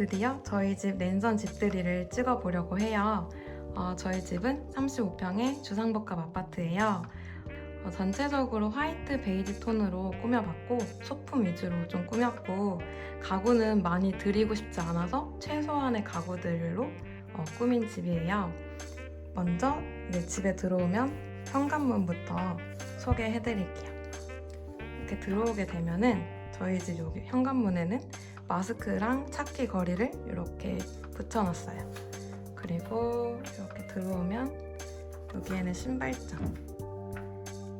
드디어 저희 집 랜선 집들이를 찍어보려고 해요. 어, 저희 집은 35평의 주상복합 아파트예요. 어, 전체적으로 화이트 베이지 톤으로 꾸며봤고 소품 위주로 좀 꾸몄고 가구는 많이 드리고 싶지 않아서 최소한의 가구들로 어, 꾸민 집이에요. 먼저 이제 집에 들어오면 현관문부터 소개해드릴게요. 이렇게 들어오게 되면은 저희 집 여기 현관문에는 마스크랑 찾기 거리를 이렇게 붙여놨어요. 그리고 이렇게 들어오면 여기에는 신발장.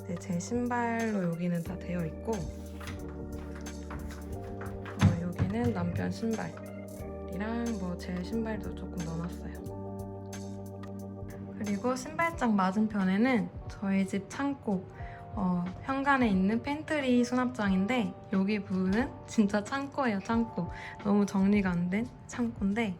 네, 제 신발로 여기는 다 되어 있고 어, 여기는 남편 신발이랑 뭐 제 신발도 조금 넣어놨어요. 그리고 신발장 맞은편에는 저희 집 창고 어, 현관에 있는 팬트리 수납장인데 여기 부분은 진짜 창고예요 창고. 너무 정리가 안 된 창고인데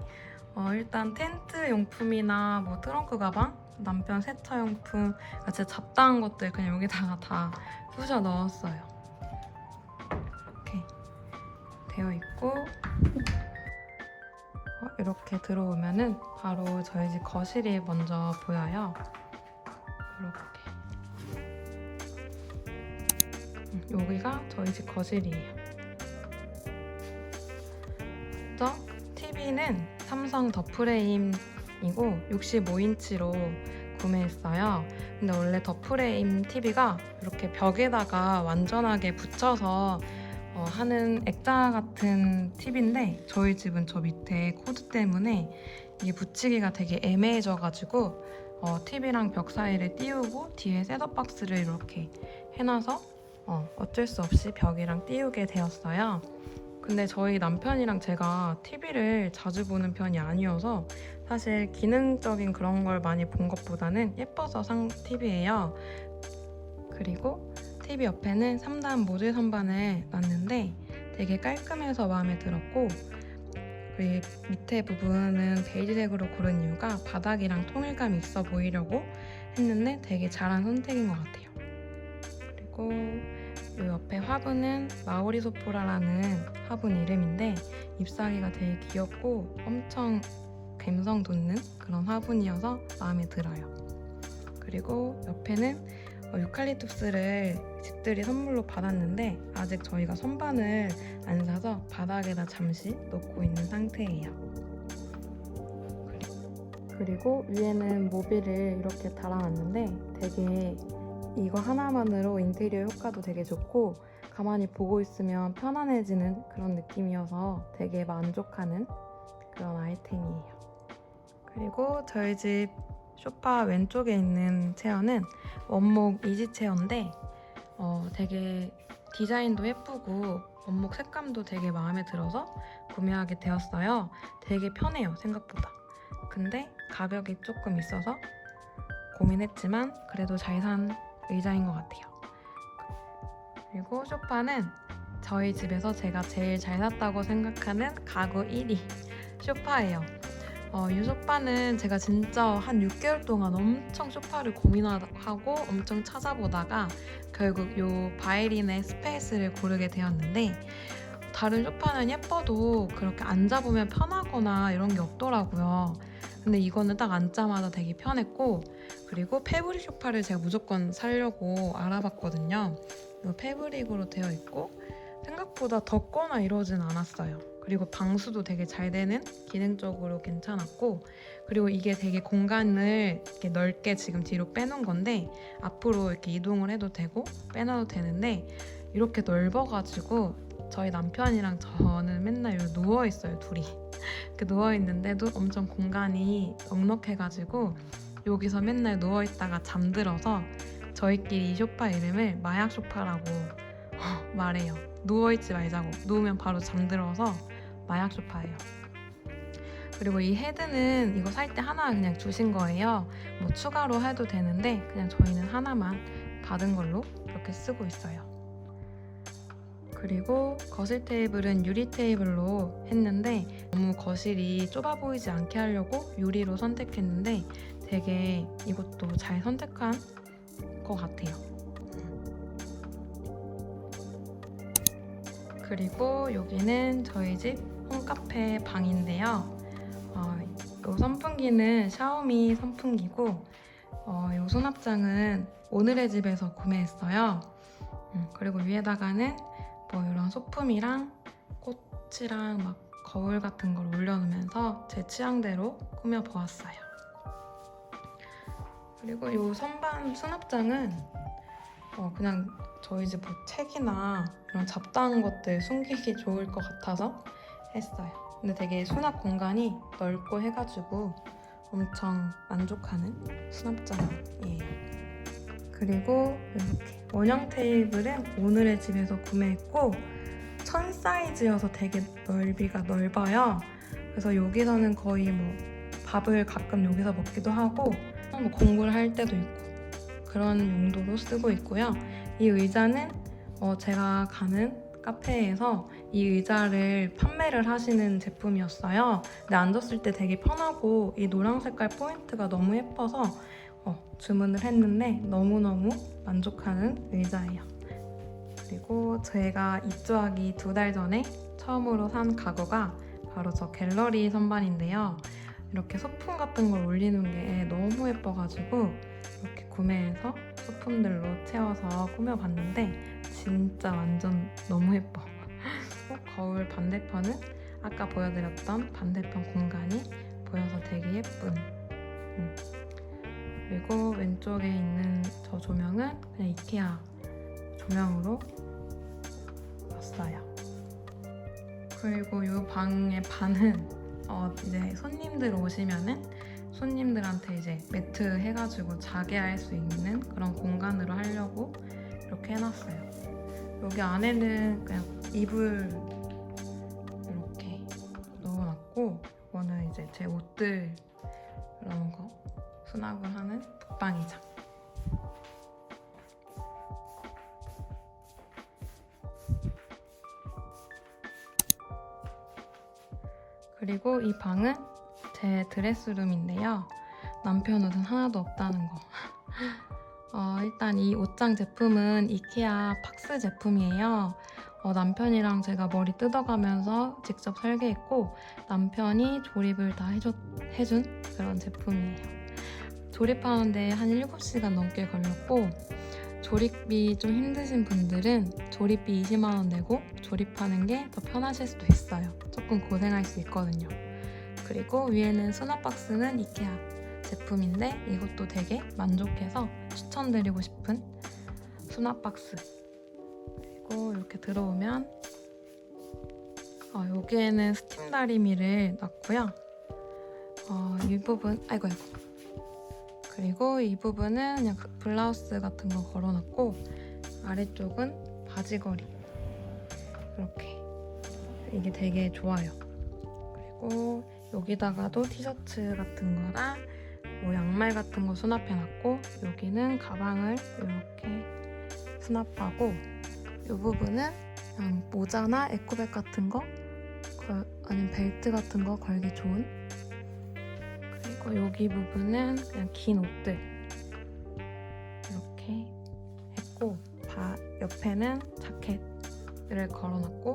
어, 일단 텐트 용품이나 뭐 트렁크 가방 남편 세차 용품 진짜 잡다한 것들 그냥 여기다가 다 부셔 넣었어요. 이렇게 되어 있고 어, 이렇게 들어오면은 바로 저희 집 거실이 먼저 보여요. 이렇게 여기가 저희 집 거실이에요. 먼저 TV는 삼성 더 프레임이고 65인치로 구매했어요. 근데 원래 더 프레임 TV가 이렇게 벽에다가 완전하게 붙여서 어, 하는 액자 같은 TV인데 저희 집은 저 밑에 코드 때문에 이게 붙이기가 되게 애매해져가지고 어, TV랑 벽 사이를 띄우고 뒤에 셋업 박스를 이렇게 해놔서 어, 어쩔 수 없이 벽이랑 띄우게 되었어요. 근데 저희 남편이랑 제가 TV를 자주 보는 편이 아니어서 사실 기능적인 그런 걸 많이 본 것보다는 예뻐서 산 TV예요. 그리고 TV 옆에는 3단 모듈 선반을 놨는데 되게 깔끔해서 마음에 들었고 그 밑에 부분은 베이지색으로 고른 이유가 바닥이랑 통일감이 있어 보이려고 했는데 되게 잘한 선택인 것 같아요. 그리고 이 옆에 화분은 마오리 소포라라는 화분 이름인데 잎사귀가 되게 귀엽고 엄청 감성 돋는 그런 화분이어서 마음에 들어요. 그리고 옆에는 어, 유칼립투스를 집들이 선물로 받았는데 아직 저희가 선반을 안 사서 바닥에다 잠시 놓고 있는 상태예요. 그리고 위에는 모빌을 이렇게 달아놨는데 되게 이거 하나만으로 인테리어 효과도 되게 좋고 가만히 보고 있으면 편안해지는 그런 느낌이어서 되게 만족하는 그런 아이템이에요. 그리고 저희 집 소파 왼쪽에 있는 체어는 원목 이지 체어인데 어, 되게 디자인도 예쁘고 원목 색감도 되게 마음에 들어서 구매하게 되었어요. 되게 편해요 생각보다. 근데 가격이 조금 있어서 고민했지만 그래도 잘 산 의자인 것 같아요. 그리고 소파는 저희 집에서 제가 제일 잘 샀다고 생각하는 가구 1위 소파예요. 어, 이 소파는 제가 진짜 한 6개월 동안 엄청 소파를 고민하고 엄청 찾아보다가 결국 이 바이린의 스페이스를 고르게 되었는데 다른 소파는 예뻐도 그렇게 앉아보면 편하거나 이런 게 없더라고요. 근데 이거는 딱 앉자마자 되게 편했고 그리고 패브릭 소파를 제가 무조건 사려고 알아봤거든요. 이 패브릭으로 되어 있고 생각보다 덥거나 이러진 않았어요. 그리고 방수도 되게 잘 되는 기능적으로 괜찮았고 그리고 이게 되게 공간을 이렇게 넓게 지금 뒤로 빼놓은 건데 앞으로 이렇게 이동을 해도 되고 빼놔도 되는데 이렇게 넓어가지고 저희 남편이랑 저는 맨날 여기 누워 있어요 둘이 이렇게 누워 있는데도 엄청 공간이 넉넉해가지고 여기서 맨날 누워 있다가 잠들어서 저희끼리 이 소파 이름을 마약 소파라고 말해요. 누워 있지 말자고 누우면 바로 잠들어서 마약 소파예요. 그리고 이 헤드는 이거 살 때 하나 그냥 주신 거예요. 뭐 추가로 해도 되는데 그냥 저희는 하나만 받은 걸로 이렇게 쓰고 있어요. 그리고 거실 테이블은 유리 테이블로 했는데 너무 거실이 좁아 보이지 않게 하려고 유리로 선택했는데 되게 이것도 잘 선택한 것 같아요. 그리고 여기는 저희 집 홈카페 방인데요. 어, 이 선풍기는 샤오미 선풍기고 어, 이 수납장은 오늘의 집에서 구매했어요. 음, 그리고 위에다가는 뭐 이런 소품이랑 꽃이랑 막 거울 같은 걸 올려놓으면서 제 취향대로 꾸며보았어요. 그리고 이 선반 수납장은 어, 그냥 저희 집 뭐 책이나 이런 잡다한 것들 숨기기 좋을 것 같아서 했어요. 근데 되게 수납 공간이 넓고 해가지고 엄청 만족하는 수납장이에요. 그리고 이렇게 원형 테이블은 오늘의 집에서 구매했고 천 사이즈여서 되게 넓이가 넓어요. 그래서 여기서는 거의 뭐 밥을 가끔 여기서 먹기도 하고 뭐 공부를 할 때도 있고 그런 용도로 쓰고 있고요. 이 의자는 어, 제가 가는 카페에서 이 의자를 판매를 하시는 제품이었어요. 근데 앉았을 때 되게 편하고 이 노란 색깔 포인트가 너무 예뻐서 어, 주문을 했는데 너무너무 만족하는 의자예요. 그리고 제가 입주하기 두 달 전에 처음으로 산 가구가 바로 저 갤러리 선반인데요. 이렇게 소품 같은 걸 올리는 게 너무 예뻐가지고 이렇게 구매해서 소품들로 채워서 꾸며봤는데 진짜 완전 너무 예뻐. 거울 반대편은 아까 보여드렸던 반대편 공간이 보여서 되게 예쁜. 음. 그리고 왼쪽에 있는 저 조명은 그냥 이케아 조명으로 놨어요. 그리고 이 방의 반은 어, 이제 손님들 오시면은 손님들한테 이제 매트 해가지고 자게 할 수 있는 그런 공간으로 하려고 이렇게 해놨어요. 여기 안에는 그냥 이불 이렇게 넣어놨고 이거는 이제 제 옷들 이런 거 수납을 하는 북방이장. 그리고 이 방은 제 드레스룸인데요. 남편 옷은 하나도 없다는 거. 어, 일단 이 옷장 제품은 이케아 팍스 제품이에요. 어, 남편이랑 제가 머리 뜯어가면서 직접 설계했고 남편이 조립을 다 해줬, 해준 그런 제품이에요. 조립하는데 한 7시간 넘게 걸렸고 조립비 좀 힘드신 분들은 조립비 20만 원 내고 조립하는 게 더 편하실 수도 있어요. 조금 고생할 수 있거든요. 그리고 위에는 수납 박스는 이케아 제품인데 이것도 되게 만족해서 추천드리고 싶은 수납 박스. 그리고 이렇게 들어오면 어, 여기에는 스팀 다리미를 놨고요. 어, 이 부분 아이고 아이고 그리고 이 부분은 그냥 그 블라우스 같은 거 걸어놨고 아래쪽은 바지걸이 이렇게 이게 되게 좋아요. 그리고 여기다가도 티셔츠 같은 거랑 뭐 양말 같은 거 수납해놨고 여기는 가방을 이렇게 수납하고 이 부분은 그냥 모자나 에코백 같은 거 걸, 아니면 벨트 같은 거 걸기 좋은 그리고 여기 부분은 그냥 긴 옷들. 이렇게 했고 바, 옆에는 자켓을 걸어놨고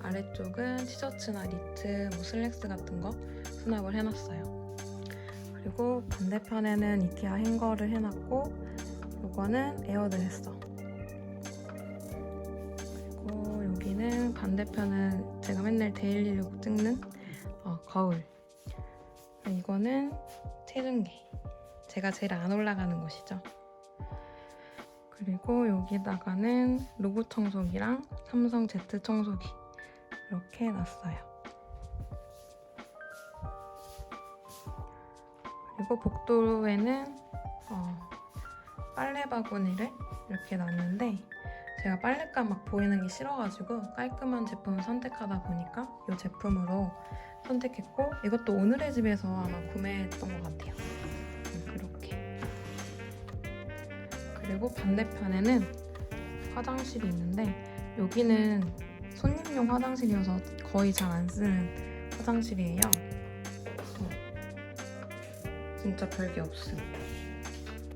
아래쪽은 티셔츠나 니트, 뭐 슬랙스 같은 거 수납을 해놨어요. 그리고 반대편에는 이케아 행거를 해놨고 이거는 에어드레서 그리고 여기는 반대편은 제가 맨날 데일리룩 찍는 어, 거울 이거는 체중계 제가 제일 안 올라가는 곳이죠. 그리고 여기다가는 로봇 청소기랑 삼성 Z 청소기 이렇게 놨어요. 그리고 복도에는 어, 빨래 바구니를 이렇게 놨는데 제가 빨랫감 막 보이는 게 싫어가지고 깔끔한 제품을 선택하다 보니까 이 제품으로 선택했고 이것도 오늘의 집에서 아마 구매했던 것 같아요. 음, 이렇게 그리고 반대편에는 화장실이 있는데 여기는 손님용 화장실이어서 거의 잘 안 쓰는 화장실이에요. 어. 진짜 별게 없음.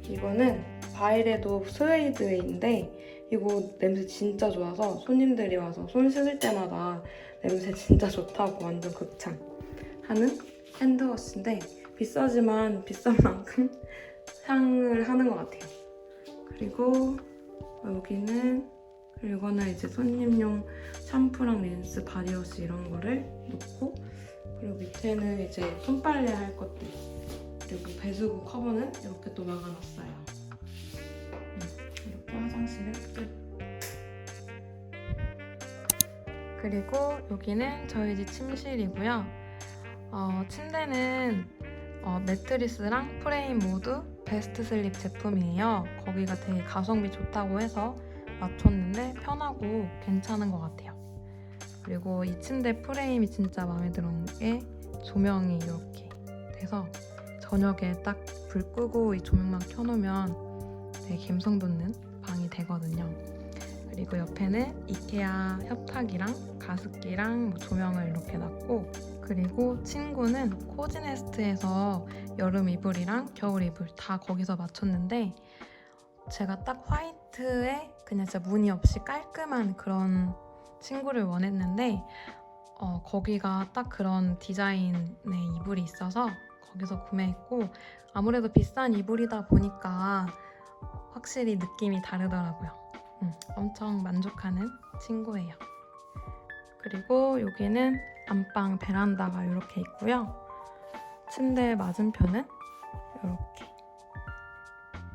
이거는 바이레도 스웨이드인데 이거 냄새 진짜 좋아서 손님들이 와서 손 씻을 때마다 냄새 진짜 좋다고 완전 극찬 하는 핸드워시인데 비싸지만 비싼 만큼 향을 하는 것 같아요. 그리고 여기는 이거는 이제 손님용 샴푸랑 린스, 바디워시 이런 거를 놓고 그리고 밑에는 이제 손빨래 할 것들 그리고 배수구 커버는 이렇게 또 막아놨어요. 음, 이렇게 화장실을 끝. 그리고 여기는 저희 집 침실이고요. 어, 침대는 어, 매트리스랑 프레임 모두 베스트 슬립 제품이에요. 거기가 되게 가성비 좋다고 해서 맞췄는데 편하고 괜찮은 것 같아요. 그리고 이 침대 프레임이 진짜 마음에 드는 게 조명이 이렇게 돼서 저녁에 딱 불 끄고 이 조명만 켜놓으면 되게 감성 돋는 방이 되거든요. 그리고 옆에는 이케아 협탁이랑 가습기랑 뭐 조명을 이렇게 놨고 그리고 친구는 코지네스트에서 여름 이불이랑 겨울 이불 다 거기서 맞췄는데 제가 딱 화이트에 그냥 진짜 무늬 없이 깔끔한 그런 친구를 원했는데 어, 거기가 딱 그런 디자인의 이불이 있어서 거기서 구매했고 아무래도 비싼 이불이다 보니까 확실히 느낌이 다르더라고요. 음, 엄청 만족하는 친구예요. 그리고 여기는 안방 베란다가 이렇게 있고요. 침대 맞은편은 이렇게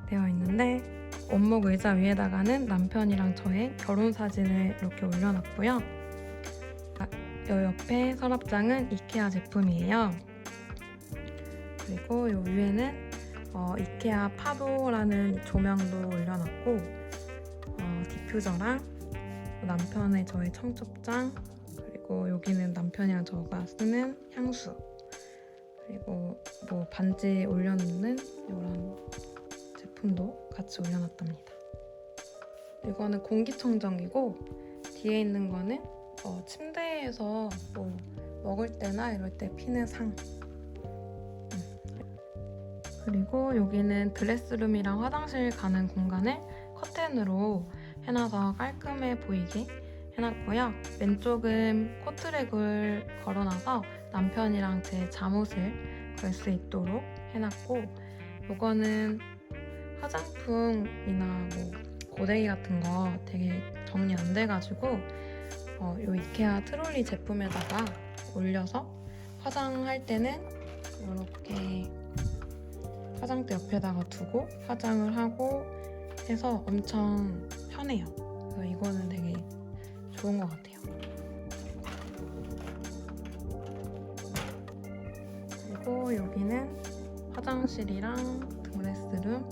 되어 있는데 원목 의자 위에다가는 남편이랑 저의 결혼 사진을 이렇게 올려놨고요. 아, 요 옆에 서랍장은 이케아 제품이에요. 그리고 요 위에는 어, 이케아 파도라는 조명도 올려놨고 어, 디퓨저랑 남편의 저의 청첩장 그리고 여기는 남편이랑 저가 쓰는 향수 그리고 뭐 반지 올려놓는 이런 제품도 같이 올려놨답니다. 이거는 공기청정기고 뒤에 있는 거는 어, 침대에서 뭐 먹을 때나 이럴 때 피는 상. 음. 그리고 여기는 드레스룸이랑 화장실 가는 공간을 커튼으로 해놔서 깔끔해 보이게 해놨고요. 왼쪽은 코트랙을 걸어놔서 남편이랑 제 잠옷을 걸 수 있도록 해놨고 요거는 화장품이나 뭐 고데기 같은 거 되게 정리 안 돼가지고 어, 요 이케아 트롤리 제품에다가 올려서 화장할 때는 이렇게 화장대 옆에다가 두고 화장을 하고 해서 엄청 편해요. 그래서 이거는 되게 좋은 것 같아요. 그리고 여기는 화장실이랑 드레스룸,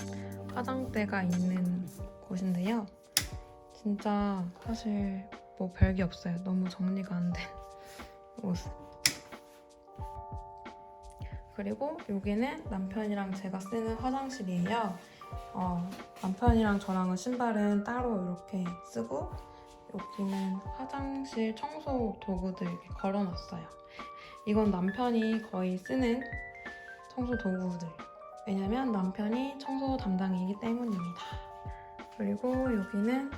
화장대가 있는 곳인데요. 진짜 사실 뭐 별게 없어요. 너무 정리가 안된 모습. 그리고 여기는 남편이랑 제가 쓰는 화장실이에요. 어, 남편이랑 저랑은 신발은 따로 이렇게 쓰고 여기는 화장실 청소 도구들 이렇게 걸어놨어요. 이건 남편이 거의 쓰는 청소 도구들. 왜냐면 남편이 청소 담당이기 때문입니다. 그리고 여기는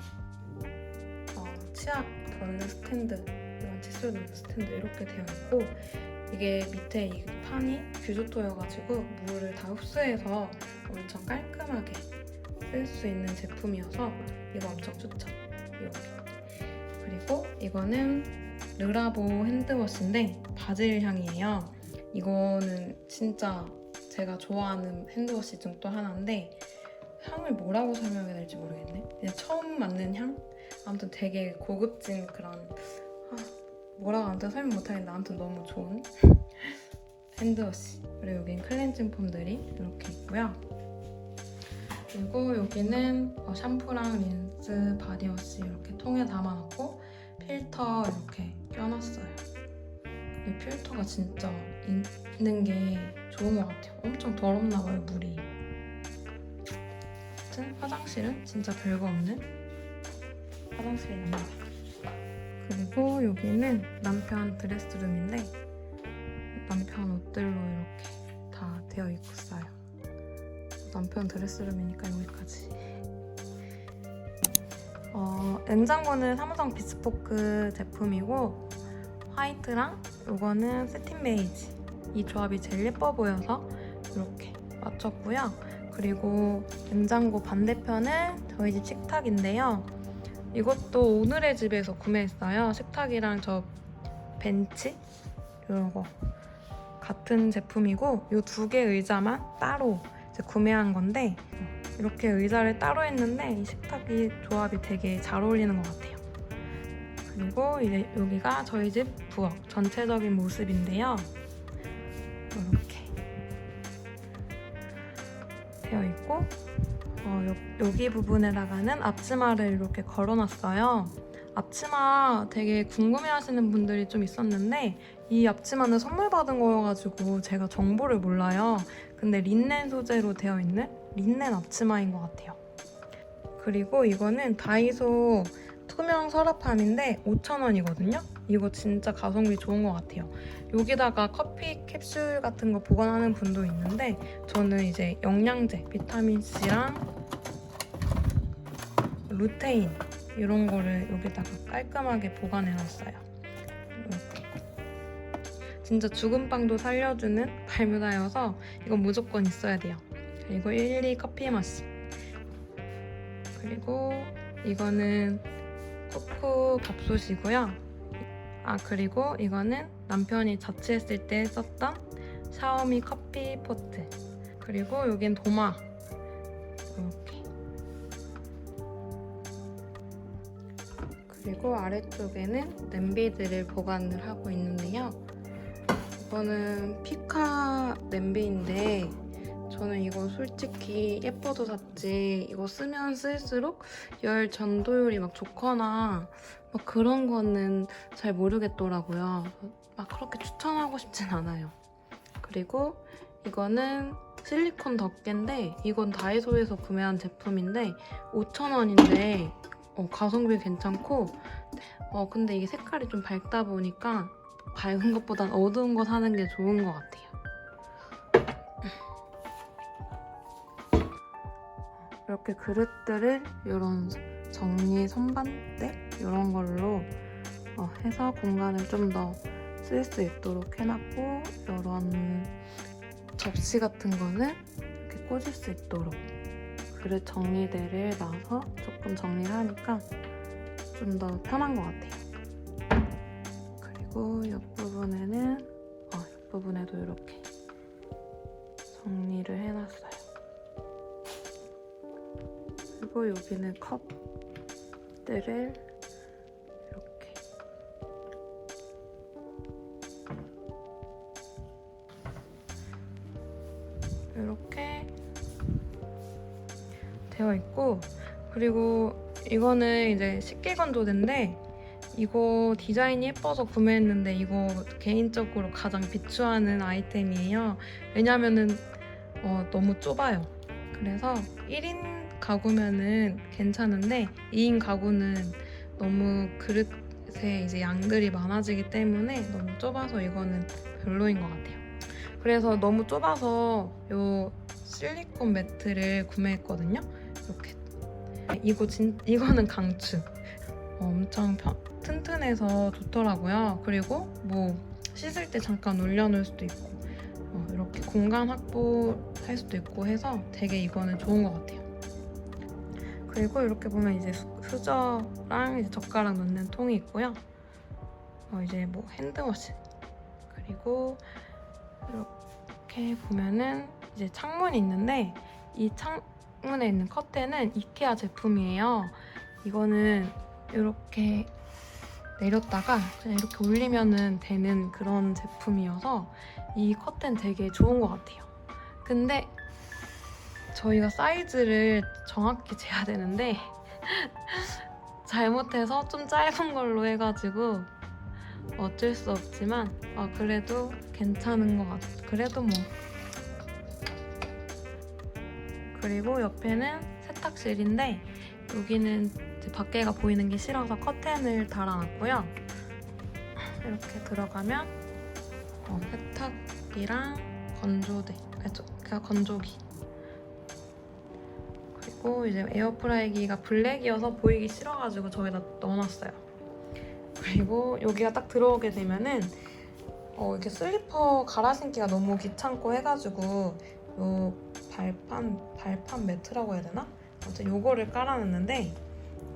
어, 치약 덜 스탠드, 이런 칫솔 넣는 스탠드 이렇게 되어 있고 이게 밑에 이 판이 규조토여가지고 물을 다 흡수해서 엄청 깔끔하게 쓸 수 있는 제품이어서 이거 엄청 추천. 이렇게. 그리고 이거는 르라보 핸드워시인데 바질 향이에요. 이거는 진짜 제가 좋아하는 핸드워시 중 또 하나인데 향을 뭐라고 설명해야 될지 모르겠네. 그냥 처음 맡는 향? 아무튼 되게 고급진 그런 아, 뭐라고 아무튼 설명 못하겠는데 아무튼 너무 좋은 핸드워시. 그리고 여긴 클렌징 폼들이 이렇게 있고요. 그리고 여기는 어, 샴푸랑 린스, 바디워시 이렇게 통에 담아놓고 필터 이렇게 껴놨어요. 이 필터가 진짜 있는 게 좋은 것 같아요. 엄청 더럽나 봐요, 물이. 아무튼 화장실은 진짜 별거 없는 화장실입니다. 그리고 여기는 남편 드레스룸인데 남편 옷들로 이렇게 다 되어 있어요. 남편 드레스룸이니까 여기까지. 어, 냉장고는 삼성 비스포크 제품이고 화이트랑 이거는 세틴 베이지. 이 조합이 제일 예뻐 보여서 이렇게 맞췄고요. 그리고 냉장고 반대편은 저희 집 식탁인데요. 이것도 오늘의 집에서 구매했어요. 식탁이랑 저 벤치 이런 거 같은 제품이고 이 두 개 의자만 따로 구매한 건데 이렇게 의자를 따로 했는데 이 식탁이 조합이 되게 잘 어울리는 것 같아요. 그리고 이제 여기가 저희 집 부엌 전체적인 모습인데요. 이렇게 되어 있고 어, 여, 여기 부분에다가는 앞치마를 이렇게 걸어놨어요. 앞치마 되게 궁금해하시는 분들이 좀 있었는데 이 앞치마는 선물 받은 거여가지고 제가 정보를 몰라요. 근데 린넨 소재로 되어 있는 린넨 앞치마인 것 같아요. 그리고 이거는 다이소 투명 서랍함인데 5,000원이거든요. 이거 진짜 가성비 좋은 것 같아요. 여기다가 커피 캡슐 같은 거 보관하는 분도 있는데 저는 이제 영양제, 비타민 C랑 루테인 이런 거를 여기다가 깔끔하게 보관해놨어요. 진짜 죽은 빵도 살려주는 발뮤다여서 이건 무조건 있어야 돼요. 그리고 1, 2 커피 머신. 그리고 이거는 코코 밥솥이고요. 아 그리고 이거는 남편이 자취했을 때 썼던 샤오미 커피 포트. 그리고 여긴 도마. 그리고 아래쪽에는 냄비들을 보관을 하고 있는데요. 이거는 피카 냄비인데 저는 이거 솔직히 예뻐서 샀지 이거 쓰면 쓸수록 열 전도율이 막 좋거나 막 그런 거는 잘 모르겠더라고요. 막 그렇게 추천하고 싶진 않아요. 그리고 이거는 실리콘 덮개인데 이건 다이소에서 구매한 제품인데 5,000원인데 어, 가성비 괜찮고 어, 근데 이게 색깔이 좀 밝다 보니까 밝은 것보단 어두운 거 사는 게 좋은 것 같아요. 이렇게 그릇들을 이런 정리 선반대 이런 걸로 어, 해서 공간을 좀 더 쓸 수 있도록 해놨고 이런 접시 같은 거는 이렇게 꽂을 수 있도록 그릇 정리대를 놔서 조금 정리를 하니까 좀 더 편한 것 같아요. 그리고 옆부분에는 어, 옆부분에도 이렇게 정리를 해놨어요. 그리고 여기는 컵들을 그리고 이거는 이제 식기건조대인데 이거 디자인이 예뻐서 구매했는데 이거 개인적으로 가장 비추하는 아이템이에요. 왜냐면은 어, 너무 좁아요. 그래서 1인 가구면은 괜찮은데 2인 가구는 너무 그릇에 이제 양들이 많아지기 때문에 너무 좁아서 이거는 별로인 것 같아요. 그래서 너무 좁아서 요 실리콘 매트를 구매했거든요. 이렇게 이거 진 이거는 강추. 어, 엄청 편, 튼튼해서 좋더라고요. 그리고 뭐 씻을 때 잠깐 올려놓을 수도 있고 어, 이렇게 공간 확보할 수도 있고 해서 되게 이거는 좋은 것 같아요. 그리고 이렇게 보면 이제 수- 수저랑 이제 젓가락 넣는 통이 있고요. 어, 이제 뭐 핸드워시 그리고 이렇게 보면은 이제 창문이 있는데 이 창 문에 있는 커튼은 이케아 제품이에요. 이거는 이렇게 내렸다가 그냥 이렇게 올리면은 되는 그런 제품이어서 이 커튼 되게 좋은 것 같아요. 근데 저희가 사이즈를 정확히 재야 되는데 잘못해서 좀 짧은 걸로 해가지고 어쩔 수 없지만 아, 그래도 괜찮은 것 같아. 그래도 뭐 그리고 옆에는 세탁실인데 여기는 밖에가 보이는 게 싫어서 커튼을 달아놨고요. 이렇게 들어가면 어, 세탁기랑 건조대, 그냥 건조기. 그리고 이제 에어프라이기가 블랙이어서 보이기 싫어가지고 저기다 넣어놨어요. 그리고 여기가 딱 들어오게 되면은 어, 이렇게 슬리퍼 갈아 신기가 너무 귀찮고 해가지고 요 발판 발판 매트라고 해야 되나? 아무튼 요거를 깔아놨는데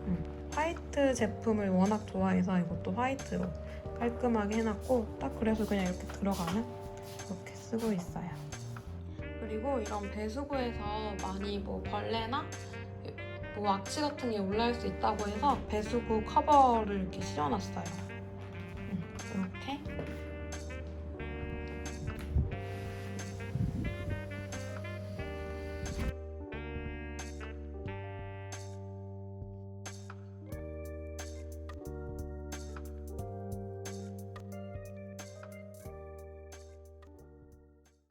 음, 화이트 제품을 워낙 좋아해서 이것도 화이트로 깔끔하게 해놨고 딱 그래서 그냥 이렇게 들어가는 이렇게 쓰고 있어요. 그리고 이런 배수구에서 많이 뭐 벌레나 뭐 악취 같은 게 올라올 수 있다고 해서 배수구 커버를 이렇게 씌워놨어요.